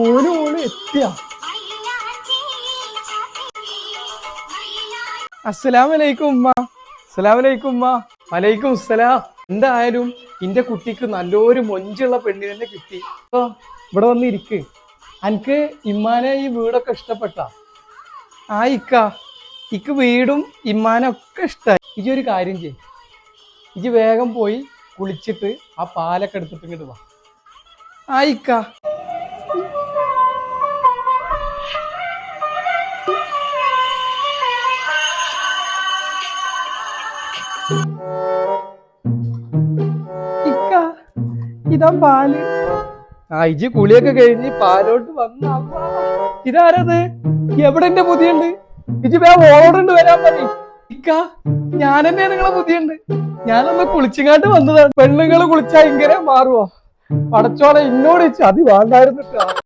ഓന് ഓൾ എത്തിയ. അസ്സലാമലൈക്കും ഉമ്മ. അസ്സലാമലൈക്കും ഉമ്മ. വലൈക്കും അസ്സലാം. എന്തായാലും എന്റെ കുട്ടിക്ക് നല്ലൊരു മൊഞ്ചുള്ള പെണ്ണിനെ തന്നെ കിട്ടി. അപ്പൊ ഇവിടെ വന്ന് ഇരിക്ക്. എനിക്ക് ഇമ്മാനെ ഈ വീടൊക്കെ ഇഷ്ടപ്പെട്ട? ആ ഇക്ക. ഇക്ക് വീടും ഇമ്മാനൊക്കെ ഇഷ്ടമായി ഇജി ഒരു കാര്യം ചെയ്യും. ഇജി വേഗം പോയി കുളിച്ചിട്ട് ആ പാലൊക്കെ എടുത്തിട്ട് ഇങ്ങോട്ട് വാ. ആ ഇക്ക ഇതാ പാൽ. ആ ഇജി കുളിയൊക്കെ കഴിഞ്ഞ് പാലോട്ട് വന്ന. ഇതാരത്? എവിടെ എന്റെ പുതിയുണ്ട്? ഇജി വേ ഓടണ്ട് വരാൻ മതി ഇക്ക ഞാൻ തന്നെ നിങ്ങളെ ബുദ്ധിയുണ്ട് ഞാനൊന്ന് കുളിച്ചിങ്ങാട്ട് വന്നതാണ് പെണ്ണുങ്ങൾ കുളിച്ചാ ഇങ്ങനെ മാറുവോ? പടച്ചോളെ ഇന്നോട് ചതി വേണ്ടായിരുന്നിട്ടാ.